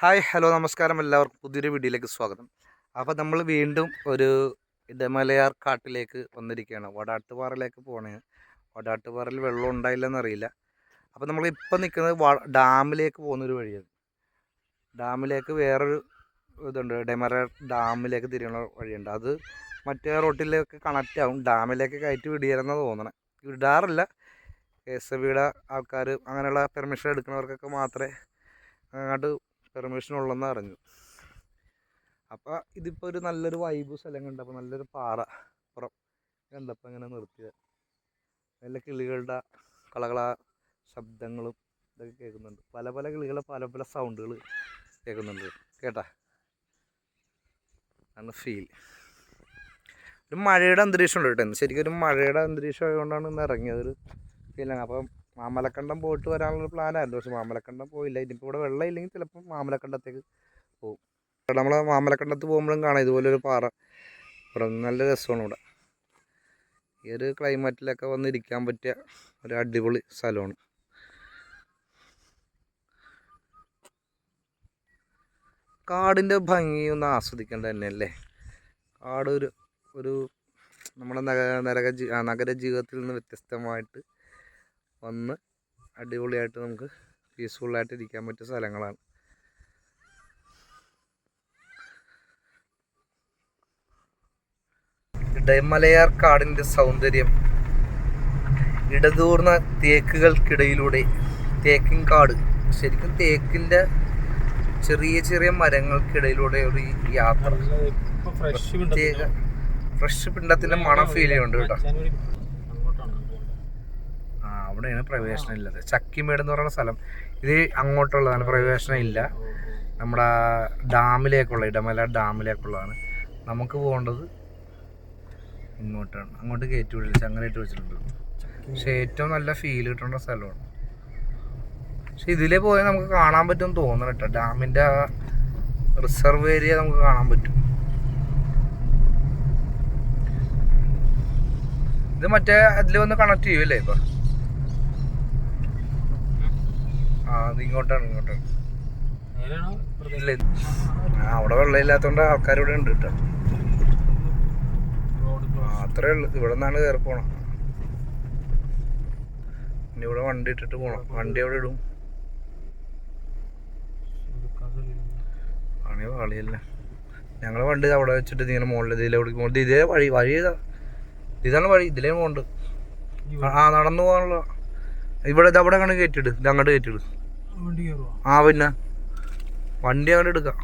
Hi hello നമസ്കാരം. എല്ലാവർക്കും പുതിയൊരു വീഡിയോയിലേക്ക് സ്വാഗതം. അപ്പോൾ നമ്മൾ വീണ്ടും ഒരു ഇടമലയാർ കാട്ടിലേക്ക് വന്നിരിക്കുകയാണ്. വടാട്ടുപാറയിലേക്ക് പോകണേ വടാട്ടുപാറയിൽ വെള്ളം ഉണ്ടായില്ലെന്നറിയില്ല അപ്പോൾ നമ്മൾ ഇപ്പം നിൽക്കുന്നത് ഡാമിലേക്ക് പോകുന്നൊരു വഴിയാണ്. ഡാമിലേക്ക് വേറൊരു ഇതുണ്ട്. ഇടമല ഡാമിലേക്ക് തിരിയുന്ന വഴിയുണ്ട്. അത് മറ്റേ റോട്ടിലേക്ക് കണക്റ്റ് ആവും. ഡാമിലേക്ക് കയറ്റി വിടിയാലെന്നാണ് തോന്നണേ. വിടാറില്ല. കെ എസ് ബിയുടെ ആൾക്കാർ അങ്ങനെയുള്ള പെർമിഷൻ എടുക്കുന്നവർക്കൊക്കെ മാത്രമേ അങ്ങോട്ട് പെർമിഷൻ ഉള്ളെന്ന് അറിഞ്ഞു. അപ്പോൾ ഇതിപ്പോൾ ഒരു നല്ലൊരു വൈബ് സ്ഥലം കണ്ടപ്പോൾ നല്ലൊരു പാറ പുറം കണ്ടപ്പോൾ ഇങ്ങനെ നിർത്തിയത് നല്ല കിളികളുടെ കളകള ശബ്ദങ്ങളും ഇതൊക്കെ കേൾക്കുന്നുണ്ട്. പല പല കിളികളെ പല പല സൗണ്ടുകൾ കേൾക്കുന്നുണ്ട്. കേട്ടാ? ആണ് ഫീൽ ഒരു മഴയുടെ അന്തരീക്ഷം ഉണ്ട് കേട്ടോ ശരിക്കും ഒരു മഴയുടെ അന്തരീക്ഷം ആയതുകൊണ്ടാണ് ഇന്ന് ഇറങ്ങിയത് ഒരു ഫീലാണ് അപ്പം മാമലക്കണ്ടം പോയിട്ട് വരാനുള്ള പ്ലാനായിരുന്നു. പക്ഷെ മാമലക്കണ്ടം പോയില്ല. ഇനിയിപ്പോൾ ഇവിടെ വെള്ളം ഇല്ലെങ്കിൽ ചിലപ്പോൾ മാമലക്കണ്ടത്തേക്ക് പോകും നമ്മൾ മാമലക്കണ്ടത്ത് പോകുമ്പോഴും കാണാം. ഇതുപോലൊരു പാറ. ഇവിടെ നല്ല രസമാണ് ഇവിടെ. ഈ ഒരു ക്ലൈമറ്റിലൊക്കെ വന്നിരിക്കാൻ പറ്റിയ ഒരു അടിപൊളി സ്ഥലമാണ്. കാടിന്റെ ഭംഗി ഒന്ന് ആസ്വദിക്കേണ്ടത് തന്നെയല്ലേ? കാട് ഒരു ഒരു നമ്മുടെ നഗര നഗര ജീവിതത്തിൽ നിന്ന് വ്യത്യസ്തമായിട്ട് വന്ന് അടിപൊളിയായിട്ട് നമുക്ക് പീസ്ഫുള്ളായിട്ട് ഇരിക്കാൻ പറ്റിയ സ്ഥലങ്ങളാണ്. ഇടമലയാർ കാടിന്റെ സൗന്ദര്യം ഇടതൂർന്ന തേക്കുകൾക്കിടയിലൂടെ തേക്കിൻ കാട് ശരിക്കും തേക്കിന്റെ ചെറിയ ചെറിയ മരങ്ങൾക്കിടയിലൂടെ ഒരു യാത്ര. പ്രത്യേക ഫ്രഷ് പിണ്ടത്തിന്റെ മണം ഫീൽ ചെയ്യുന്നുണ്ട് കേട്ടോ. അവിടെയാണ് പ്രവേശനം ഇല്ലത്. ചക്കിമേട് എന്ന് പറയുന്ന സ്ഥലം ഇത് അങ്ങോട്ടുള്ളതാണ്. പ്രവേശനം ഇല്ല. നമ്മുടെ ഡാമിലേക്കുള്ള ഇടമല ഡാമിലേക്കുള്ളതാണ്. നമുക്ക് പോകേണ്ടത് ഇങ്ങോട്ടാണ്. അങ്ങോട്ട് കയറ്റി വിടില്ല ചങ്ങലേറ്റ് വെച്ചിട്ടുണ്ട് പക്ഷെ ഏറ്റവും നല്ല ഫീൽ കിട്ടേണ്ട സ്ഥലമാണ്. പക്ഷെ ഇതിലേ പോയാൽ നമുക്ക് കാണാൻ പറ്റും തോന്നണം കേട്ടോ. ഡാമിന്റെ റിസർവ് ഏരിയ നമുക്ക് കാണാൻ പറ്റും. ഇത് മറ്റേ അതിൽ വന്ന് കണക്ട് ചെയ്യുമല്ലേ ഇപ്പൊ? ആ ഇങ്ങോട്ടാണ് ഇങ്ങോട്ടാണ്. ഇല്ല അവിടെ വെള്ളം ഇല്ലാത്തോണ്ട് ആൾക്കാർ ഇവിടെ ഉണ്ട് കേട്ടോ. അത്രേ ഉള്ളു. ഇവിടെ നിന്നാണ് കയറി പോണം. ഇനി ഇവിടെ വണ്ടി ഇട്ടിട്ട് പോണം. വണ്ടി അവിടെ ഇടും. ആണേ വാളിയല്ല ഞങ്ങളെ വണ്ടി അവിടെ വെച്ചിട്ട് ഇങ്ങനെ മുകളിൽ ഇതിലെ മുകളിൽ ഇതേ വഴി വഴി ഇതാ. ഇതാണ് വഴി. ഇതിലേ പോകണ്ട് ആ നടന്നു പോകാനുള്ള ഇവിടെ ഇത് അവിടെ കണ്ട് കയറ്റിട് ഇത് അങ്ങോട്ട് കയറ്റിട് ആ പിന്നെ. വണ്ടി അങ്ങോട്ട് എടുക്കാം.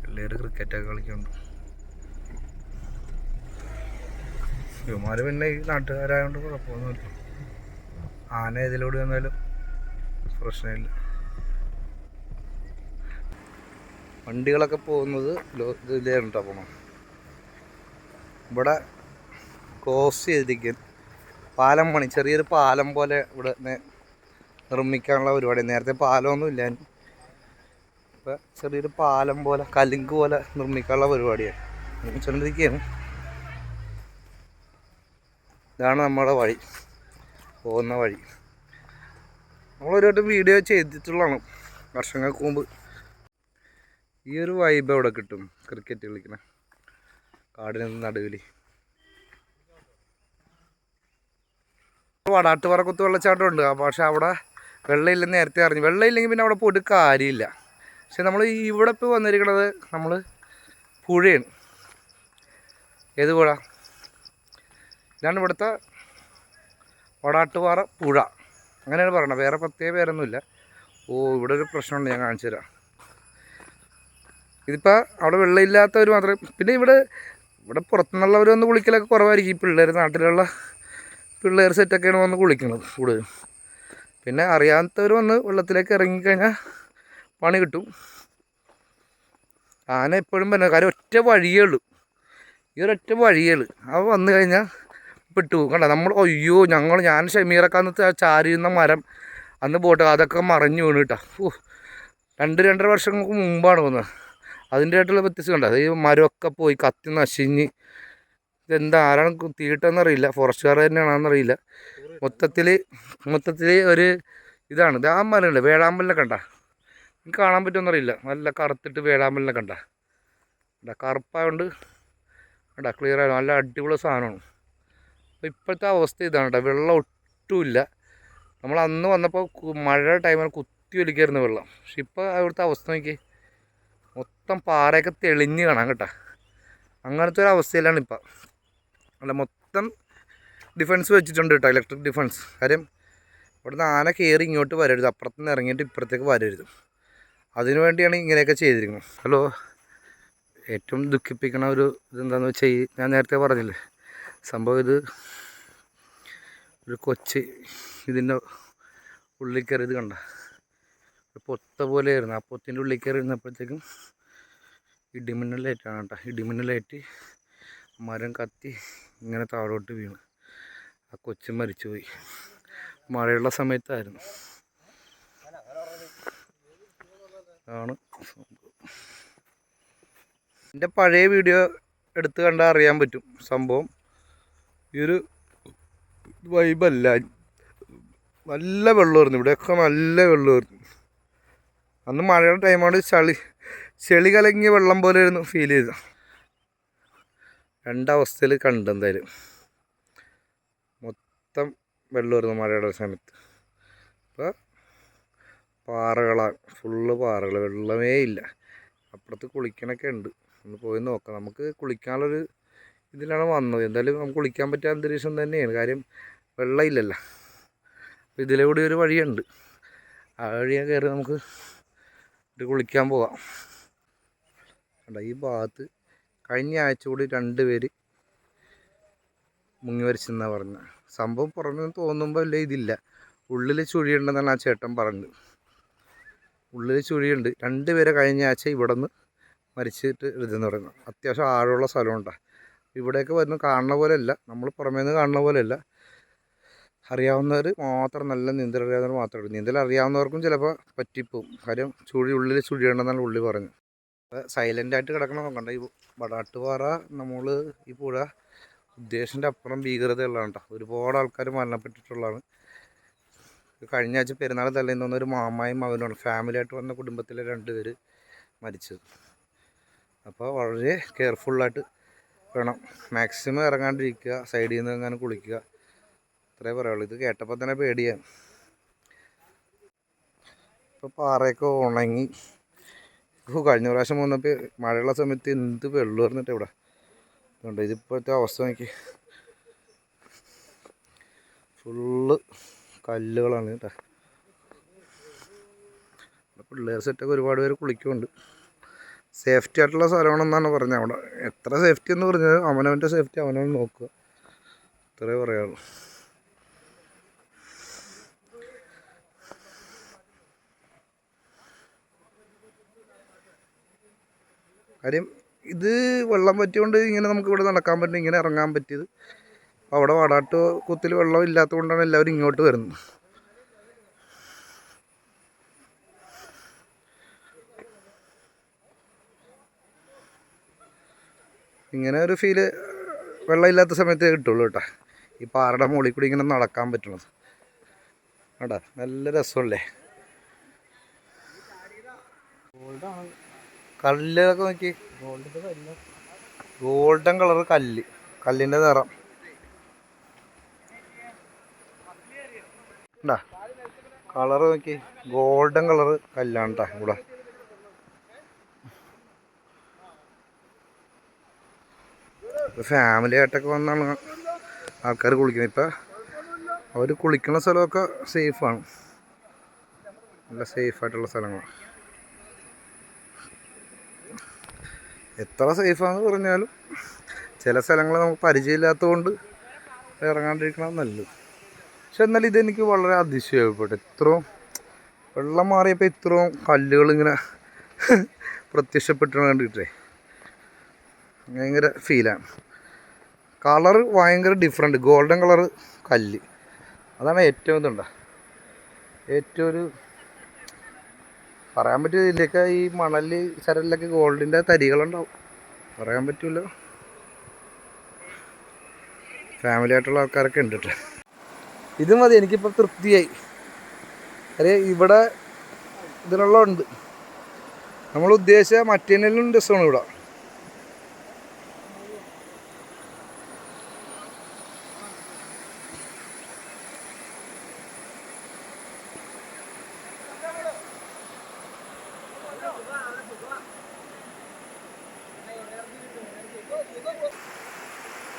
പിള്ളേര് ക്രിക്കറ്റൊക്കെ കളിക്കുന്നുണ്ട്. ഇവന്മാര് പിന്നെ ഈ നാട്ടുകാരായതുകൊണ്ട് കുഴപ്പമൊന്നുമില്ല. ആന ഇതിലൂടെ വന്നാലും പ്രശ്നമില്ല. വണ്ടികളൊക്കെ പോകുന്നത് ഇതിലാണ് കേട്ടോ ഇവിടെ ക്രോസ് ചെയ്തിരിക്കും പാലം പണി ചെറിയൊരു പാലം പോലെ ഇവിടെ നിർമ്മിക്കാനുള്ള പരിപാടി നേരത്തെ പാലമൊന്നും ഇല്ല ഇപ്പം ചെറിയൊരു പാലം പോലെ കലുങ്ക് പോലെ നിർമ്മിക്കാനുള്ള പരിപാടിയാണ്. നിർമ്മിച്ചുകൊണ്ടിരിക്കുകയാണ് ഇതാണ് നമ്മുടെ വഴി. പോകുന്ന വഴി. നമ്മളൊരു വട്ടം വീഡിയോ ചെയ്തിട്ടുള്ളതാണ്. വർഷങ്ങൾക്ക് മുമ്പ്. ഈ ഒരു വൈബ് എവിടെ കിട്ടും? ക്രിക്കറ്റ് കളിക്കണ കാടിന് നടുവിൽ വടാട്ട് പറക്കുത്ത് വെള്ളച്ചാട്ടം ഉണ്ട് പക്ഷെ അവിടെ വെള്ളമില്ലെന്ന് നേരത്തെ അറിഞ്ഞു. വെള്ളമില്ലെങ്കിൽ പിന്നെ അവിടെ പോയിട്ട് കാര്യമില്ല. പക്ഷെ നമ്മൾ ഇവിടെ ഇപ്പോൾ വന്നിരിക്കുന്നത് നമ്മൾ പുഴയാണ്. ഏത് പുഴ? ഇതാണ് ഇവിടുത്തെ വടാട്ടുപാറ പുഴ. അങ്ങനെയാണ് പറയണത്. വേറെ പ്രത്യേക പേരൊന്നുമില്ല. ഓ ഇവിടെ ഒരു പ്രശ്നമുണ്ട് ഞാൻ കാണിച്ചു തരാം. ഇതിപ്പോൾ അവിടെ വെള്ളമില്ലാത്തവർ മാത്രമേ പിന്നെ ഇവിടെ ഇവിടെ പുറത്തുനിന്നുള്ളവർ വന്ന് കുളിക്കലൊക്കെ കുറവായിരിക്കും. ഈ പിള്ളേർ നാട്ടിലുള്ള പിള്ളേർ സെറ്റൊക്കെയാണ് വന്ന് കുളിക്കുന്നത് കൂടുതലും. പിന്നെ അറിയാത്തവർ വന്ന് വെള്ളത്തിലേക്ക് ഇറങ്ങിക്കഴിഞ്ഞാൽ പണി കിട്ടും. ആന എപ്പോഴും പറഞ്ഞ കാര്യം ഒറ്റ വഴിയേ ഉള്ളൂ. ഈ ഒരൊറ്റ വഴിയേ ഉള്ളൂ. അവ വന്നു കഴിഞ്ഞാൽ പെട്ടു കണ്ട? നമ്മൾ അയ്യോ ഞങ്ങൾ ഞാൻ ഷമീറക്കാന്ന് ചാരിയുന്ന മരം അന്ന് പോട്ടെ അതൊക്കെ മറിഞ്ഞു വീണ് കേട്ടോ. ഓ രണ്ട് രണ്ടര വർഷങ്ങൾക്ക് മുമ്പാണ് വന്നത് അതിന്റെ ആയിട്ടുള്ള വ്യത്യസ്തം കണ്ടോ? ഈ മരമൊക്കെ പോയി കത്തി നശിഞ്ഞ്. ഇതെന്താ? ആരാണ് തീയിട്ടെന്നറിയില്ല ഫോറസ്റ്റുകാർ തന്നെയാണെന്നറിയില്ല മൊത്തത്തിൽ മൊത്തത്തിൽ ഒരു ഇതാണ്. ഇത് ആ മലയുണ്ട് വേഴാമ്പലിനെ കണ്ട? നിങ്ങൾക്ക് കാണാൻ പറ്റുമെന്നറിയില്ല നല്ല കറുത്തിട്ട് വേഴാമ്പലിനെ കണ്ട. കണ്ട കറുപ്പായതുകൊണ്ട് കണ്ട ക്ലിയർ ആയി നല്ല അടിപൊളി സാധനമാണ്. അപ്പോൾ ഇപ്പോഴത്തെ അവസ്ഥ ഇതാണ് കേട്ടോ വെള്ളം ഒട്ടുമില്ല. നമ്മൾ അന്ന് വന്നപ്പോൾ മഴ ടൈമിൽ കുത്തി ഒലിക്കായിരുന്നു വെള്ളം. പക്ഷെ ഇപ്പോൾ അവിടുത്തെ അവസ്ഥ നോക്കി മൊത്തം പാറയൊക്കെ തെളിഞ്ഞ് കാണാം കേട്ടോ. അങ്ങനത്തെ ഒരു അവസ്ഥയിലാണ് ഇപ്പം. അല്ല മൊത്തം ഡിഫൻസ് വെച്ചിട്ടുണ്ട് കേട്ടോ ഇലക്ട്രിക് ഡിഫൻസ് കാര്യം ഇവിടുന്ന് ആന കയറി ഇങ്ങോട്ട് വരരുത് അപ്പുറത്ത് നിന്ന് ഇറങ്ങിയിട്ട് ഇപ്പുറത്തേക്ക് വരരുത്. അതിനു വേണ്ടിയാണ് ഇങ്ങനെയൊക്കെ ചെയ്തിരിക്കുന്നത്. ഹലോ ഏറ്റവും ദുഃഖിപ്പിക്കണ ഒരു ഇതെന്താണെന്ന് വെച്ചാൽ ഈ ഞാൻ നേരത്തെ പറഞ്ഞില്ലേ സംഭവം ഇത് ഒരു കൊച്ച് ഇതിന്റെ ഉള്ളിൽ കയറി ഇത് കണ്ട ഒരു പൊത്ത പോലെയായിരുന്നു. ആ പൊത്തിന്റെ ഉള്ളിൽ കയറി ഇരുന്നപ്പോഴത്തേക്കും ഇടിമിന്നലേറ്റാണ് കേട്ടോ. ഇടിമിന്നലേറ്റ് മരം കത്തി ഇങ്ങനെ താഴോട്ട് വീണ്. ആ കൊച്ചു മരിച്ചുപോയി. മഴയുള്ള സമയത്തായിരുന്നു. ആണ് എന്റെ പഴയ വീഡിയോ എടുത്തു കണ്ടാൽ അറിയാൻ പറ്റും സംഭവം. ഈ ഒരു വൈബല്ല നല്ല വെള്ളമായിരുന്നു. ഇവിടെയൊക്കെ നല്ല വെള്ളമായിരുന്നു. അന്ന് മഴയുടെ ടൈമാണ് ചളി ചെളി കലങ്ങിയ വെള്ളം പോലെ ആയിരുന്നു ഫീൽ ചെയ്തത്. രണ്ടവസ്ഥയിൽ കണ്ടു എന്തായാലും വരുന്ന മഴയുടെ സമയത്ത്. അപ്പോൾ പാറകളാണ് ഫുള്ള് പാറകൾ വെള്ളമേ ഇല്ല. അപ്പുറത്ത് കുളിക്കണൊക്കെ ഉണ്ട്. ഒന്ന് പോയി നോക്കാം. നമുക്ക് കുളിക്കാനുള്ളൊരു ഇതിലാണ് വന്നത്. എന്തായാലും നമുക്ക് കുളിക്കാൻ പറ്റിയ അന്തരീക്ഷം തന്നെയാണ്. കാര്യം വെള്ളമില്ലല്ലോ അപ്പോൾ ഇതിലെ കൂടി ഒരു വഴിയുണ്ട്. ആ വഴിയെ കയറി നമുക്ക് ഇത് കുളിക്കാൻ പോവാം. കണ്ടോ ഈ ഭാഗത്ത് കഴിഞ്ഞ ആഴ്ച കൂടി രണ്ട് പേര് മുങ്ങി വരച്ചെന്നാണ് പറഞ്ഞത്. സംഭവം പുറമെന്ന് തോന്നുമ്പോൾ അല്ലേ ഇതില്ല. ഉള്ളിൽ ചുഴിയുണ്ടെന്നാണ് ആ ചേട്ടൻ പറഞ്ഞത്. ഉള്ളിൽ ചുഴിയുണ്ട്. രണ്ട് പേരെ കഴിഞ്ഞ ആഴ്ച ഇവിടെ നിന്ന് മരിച്ചിട്ട് ഇതെന്ന് പറയുന്നു അത്യാവശ്യം ആഴമുള്ള സ്ഥലമുണ്ടാണ് ഇവിടെയൊക്കെ വരുന്ന കാണുന്ന പോലെയല്ല. നമ്മൾ പുറമേ നിന്ന് കാണുന്ന പോലെയല്ല. അറിയാവുന്നവർ മാത്രം നല്ല നീന്തൽ അറിയാവുന്നവർ മാത്രമേ നീന്തൽ അറിയാവുന്നവർക്കും ചിലപ്പോൾ പറ്റിപ്പോവും. കാര്യം ചുഴി ഉള്ളിൽ ചുഴിയുണ്ടെന്നാണ് ഉള്ളി പറഞ്ഞത്. അപ്പോൾ സൈലന്റ് ആയിട്ട് കിടക്കണം നോക്കണ്ട ഈ വടാട്ടുപാറ നമ്മൾ ഈ പുഴ ഉദ്ദേശിന്റെ അപ്പുറം ഭീകരതയുള്ളതാണ് കേട്ടോ ഒരുപാട് ആൾക്കാർ മരണപ്പെട്ടിട്ടുള്ളതാണ്. കഴിഞ്ഞ ആഴ്ച പെരുന്നാൾ തലേന്ന് വന്ന ഒരു മാമായും മകനുമാണ്. ഫാമിലിയായിട്ട് വന്ന കുടുംബത്തിലെ രണ്ട് പേര് മരിച്ചത്. അപ്പോൾ വളരെ കെയർഫുള്ളായിട്ട് വേണം. മാക്സിമം ഇറങ്ങാണ്ടിരിക്കുക സൈഡിൽ നിന്ന് എങ്ങനെ കുളിക്കുക. അത്രേ പറയുള്ളൂ. ഇത് കേട്ടപ്പോൾ തന്നെ പേടിയാണ്. ഇപ്പോൾ പാറയൊക്കെ ഉണങ്ങി. കഴിഞ്ഞ പ്രാവശ്യം വന്നപ്പോൾ മഴയുള്ള സമയത്ത് എന്ത് വെള്ളം ഇരുന്നിട്ട് ഇവിടെ. അതുകൊണ്ട് ഇതിപ്പോഴത്തെ അവസ്ഥ നോക്കി. ഫുള്ള് കല്ലുകളാണ് കേട്ടോ. പിള്ളേർ സെറ്റൊക്കെ ഒരുപാട് പേര് കുളിക്കുന്നുണ്ട്. സേഫ്റ്റി ആയിട്ടുള്ള സ്ഥലമാണെന്നാണ് പറഞ്ഞത്. അവിടെ എത്ര സേഫ്റ്റി എന്ന് പറഞ്ഞത് അവനവന്റെ സേഫ്റ്റി അവനവൻ നോക്കുക. ഇത്രേ പറയാനുള്ളൂ. കാര്യം ഇത് വെള്ളം പറ്റിയോണ്ട് ഇങ്ങനെ നമുക്ക് ഇവിടെ നടക്കാൻ പറ്റും ഇങ്ങനെ ഇറങ്ങാൻ പറ്റിയത്. അവിടെ വടാട്ട് കുത്തിൽ വെള്ളം ഇല്ലാത്തതുകൊണ്ടാണ് എല്ലാവരും ഇങ്ങോട്ട് വരുന്നത്. ഇങ്ങനെ ഒരു ഫീൽ വെള്ളമില്ലാത്ത സമയത്തേ കിട്ടുള്ളൂ കേട്ടോ. ഈ പാറയുടെ മുകളിൽ കൂടി ഇങ്ങനെ നടക്കാൻ പറ്റുന്നത്. കേട്ടോ നല്ല രസമല്ലേ? കല്ലൊക്കെ നോക്കി. ഗോൾഡൻ കളർ കല്ല്. കല്ലിന്റെ നിറം. ഉണ്ടാ കളർ നോക്കി. ഗോൾഡൻ കളർ കല്ലാണ് കേട്ടോ ഇവിടെ. ഫാമിലി ആയിട്ടൊക്കെ വന്നാണ് ആൾക്കാർ കുളിക്കുന്നത്. ഇപ്പം അവർ കുളിക്കുന്ന സ്ഥലമൊക്കെ സേഫാണ് നല്ല സേഫായിട്ടുള്ള സ്ഥലങ്ങളാണ് എത്ര സേഫാന്ന് പറഞ്ഞാലും ചില സ്ഥലങ്ങൾ നമുക്ക് പരിചയമില്ലാത്തതുകൊണ്ട് ഇറങ്ങാണ്ടിരിക്കണം നല്ലത്. പക്ഷെ എന്നാൽ ഇതെനിക്ക് വളരെ അതിശയപ്പെട്ടു. ഇത്രയും വെള്ളം മാറിയപ്പോൾ ഇത്രയും കല്ലുകൾ ഇങ്ങനെ പ്രത്യക്ഷപ്പെട്ടു കണ്ടിട്ടേ. ഭയങ്കര ഫീലാണ്. കളർ ഭയങ്കര ഡിഫറെന്റ്. ഗോൾഡൻ കളർ കല്ല്. അതാണ് ഏറ്റവും ഇതുണ്ട. ഏറ്റവും ഒരു പറയാൻ പറ്റില്ല ഇതിന്റെയൊക്കെ ഈ മണൽ ചരലിലൊക്കെ ഗോൾഡിന്റെ തരികളുണ്ടാവും. പറയാൻ പറ്റില്ല ഫാമിലി ആയിട്ടുള്ള ആൾക്കാരൊക്കെ ഉണ്ട് കേട്ടോ ഇത് മതി എനിക്കിപ്പോൾ തൃപ്തിയായി. അതെ ഇവിടെ ഇതിനുള്ള ഉണ്ട്. നമ്മൾ ഉദ്ദേശിച്ച മറ്റേനെല്ലാം രസമാണ് ഇവിടെ.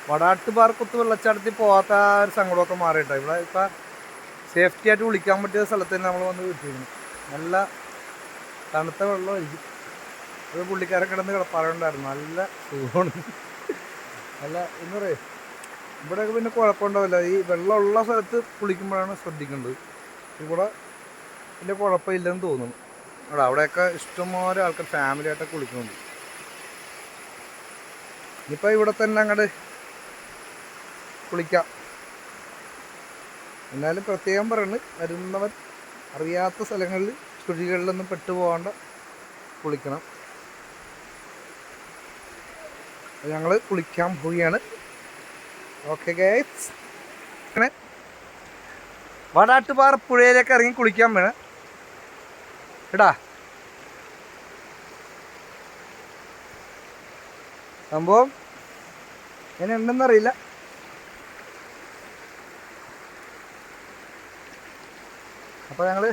വടാട്ട് പാർക്കൊത്ത് വെള്ളച്ചാട്ടത്തിൽ പോകാത്ത ആ ഒരു സങ്കടമൊക്കെ മാറിയിട്ടോ? ഇവിടെ ഇപ്പം സേഫ്റ്റി ആയിട്ട് വിളിക്കാൻ പറ്റിയ സ്ഥലത്ത് തന്നെ നമ്മൾ വന്ന് കിട്ടിയിരുന്നു നല്ല തണുത്ത വെള്ളമായിരിക്കും. ഒരു പുള്ളിക്കാരൻ കിടന്ന് കിടപ്പാറുണ്ടായിരുന്നു. നല്ല സുഖമാണ്. നല്ല എന്ന് പറയേ ഇവിടെയൊക്കെ പിന്നെ കുഴപ്പമുണ്ടാവില്ല. ഈ വെള്ളമുള്ള സ്ഥലത്ത് കുളിക്കുമ്പോഴാണ് ശ്രദ്ധിക്കേണ്ടത്. ഇവിടെ വലിയ കുഴപ്പമില്ലെന്ന് തോന്നുന്നു. അവിടെ അവിടെയൊക്കെ ഇഷ്ടംപോലെ ആൾക്കാർ ഫാമിലി ആയിട്ടൊക്കെ കുളിക്കുന്നുണ്ട്. ഇനിയിപ്പോൾ ഇവിടെ തന്നെ അങ്ങോട്ട് കുളിക്കാം. എന്നാലും പ്രത്യേകം പറയുന്നത് വരുന്നവർ അറിയാത്ത സ്ഥലങ്ങളിൽ കുഴികളിലൊന്നും പെട്ടുപോകാണ്ട് കുളിക്കണം. ഞങ്ങൾ കുളിക്കാൻ പോവുകയാണ്. ഓക്കെ ഗൈസ് അങ്ങനെ വടാട്ടുപാറ പുഴയിലേക്ക് ഇറങ്ങി കുളിക്കാൻ വേണം എടാ. സംഭവം എങ്ങനെ ഉണ്ടെന്നറിയില്ല അപ്പോൾ ഞങ്ങൾ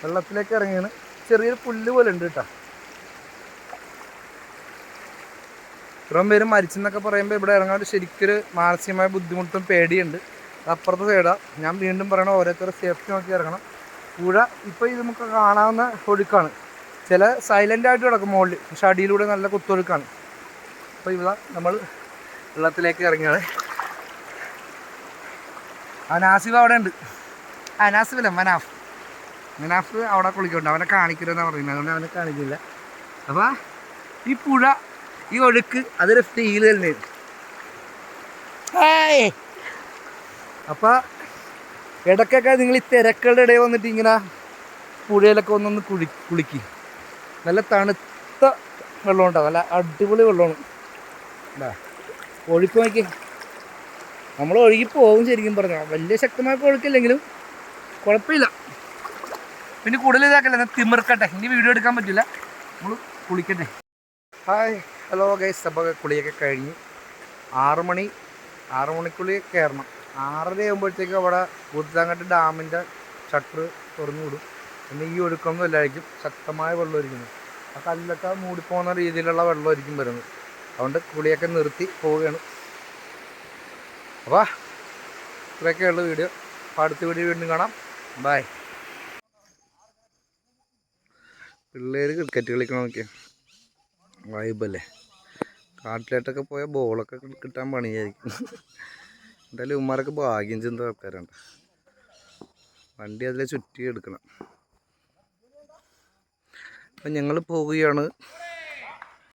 വെള്ളത്തിലേക്ക് ഇറങ്ങിയാണ്. ചെറിയൊരു പുല്ല് പോലെ ഉണ്ട് കേട്ടോ ഇത്രയും പേര് മരിച്ചെന്നൊക്കെ പറയുമ്പോൾ ഇവിടെ ഇറങ്ങാൻ ശരിക്കൊരു മാനസികമായ ബുദ്ധിമുട്ടും പേടിയുണ്ട്. അപ്പുറത്തെ സൈഡാ ഞാൻ വീണ്ടും പറയണം ഓരോരുത്തർ സേഫ്റ്റി നോക്കി ഇറങ്ങണം. പുഴ ഇപ്പോൾ ഇത് നമുക്ക് കാണാവുന്ന ഒഴുക്കാണ്. ചില സൈലന്റ് ആയിട്ട് കിടക്കും മുകളിൽ. പക്ഷെ അടിയിലൂടെ നല്ല കുത്തൊഴുക്കാണ്. അപ്പോൾ ഇവിടെ നമ്മൾ വെള്ളത്തിലേക്ക് ഇറങ്ങിയാണ് ആ നാസിബ് അവിടെ ഉണ്ട്. വില മനാഫ്. മനാഫ് അവിടെ കുളിക്കുന്നുണ്ട്. അവനെ കാണിക്കരുതെന്നാണ് പറയുന്നത്. അതുകൊണ്ട് അവനെ കാണിക്കില്ല. അപ്പോൾ ഈ പുഴ ഈ ഒഴുക്ക് അതൊരു ഫീൽ തന്നെ അപ്പോൾ ഇടയ്ക്കൊക്കെ നിങ്ങൾ ഈ തിരക്കുകളുടെ ഇടയിൽ വന്നിട്ട് ഇങ്ങനെ പുഴയിലൊക്കെ ഒന്നൊന്ന് കുളി കുളിക്കും. നല്ല തണുത്ത വെള്ളം ഉണ്ടാവും നല്ല അടിപൊളി വെള്ളമാണ്. എന്താ ഒഴുക്ക് നോക്കി നമ്മൾ ഒഴുകി പോകും ശരിക്കും പറഞ്ഞാൽ വലിയ ശക്തമായ ഒഴുക്കില്ലെങ്കിലും കുഴപ്പമില്ല. പിന്നെ കൂടുതൽ ഇതാക്കല്ല എന്നാൽ തിമിർക്കട്ടെ. ഇനി വീഡിയോ എടുക്കാൻ പറ്റില്ല. നമ്മൾ കുളിക്കട്ടെ. Hi hello guys. അപ്പോൾ കുളിയൊക്കെ കഴിഞ്ഞ് ആറ് മണി ആറ് മണിക്കുള്ളിൽ കയറണം. ആറര ആകുമ്പോഴത്തേക്ക് അവിടെ കൂത്താങ്കട്ട് ഡാമിന്റെ ഷട്ടർ തുറന്നു വിടും. പിന്നെ ഈ ഒഴുക്കൊന്നും ഇല്ലായിരിക്കും. ശക്തമായ വെള്ളമായിരിക്കും ആ കല്ലൊക്കെ മൂടിപ്പോകുന്ന രീതിയിലുള്ള വെള്ളമായിരിക്കും വരുന്നത്. അതുകൊണ്ട് കുളിയൊക്കെ നിർത്തി പോവുകയാണ്. അപ്പോൾ ഇത്രയൊക്കെയുള്ള വീഡിയോ. അപ്പോൾ അടുത്ത വീഡിയോ വീണ്ടും കാണാം. ബായ് പിള്ളേർ ക്രിക്കറ്റ് കളിക്കണം നോക്കിയാ. വൈബല്ലേ കാട്ടിലേട്ടൊക്കെ പോയ ബോളൊക്കെ കിട്ടാൻ പണിയായിരിക്കും. എന്തായാലും ഉമ്മാരൊക്കെ ഭാഗ്യം ചിന്ത ആൾക്കാരുണ്ട് വണ്ടി അതിലെ ചുറ്റി എടുക്കണം. അപ്പം ഞങ്ങൾ പോവുകയാണ്.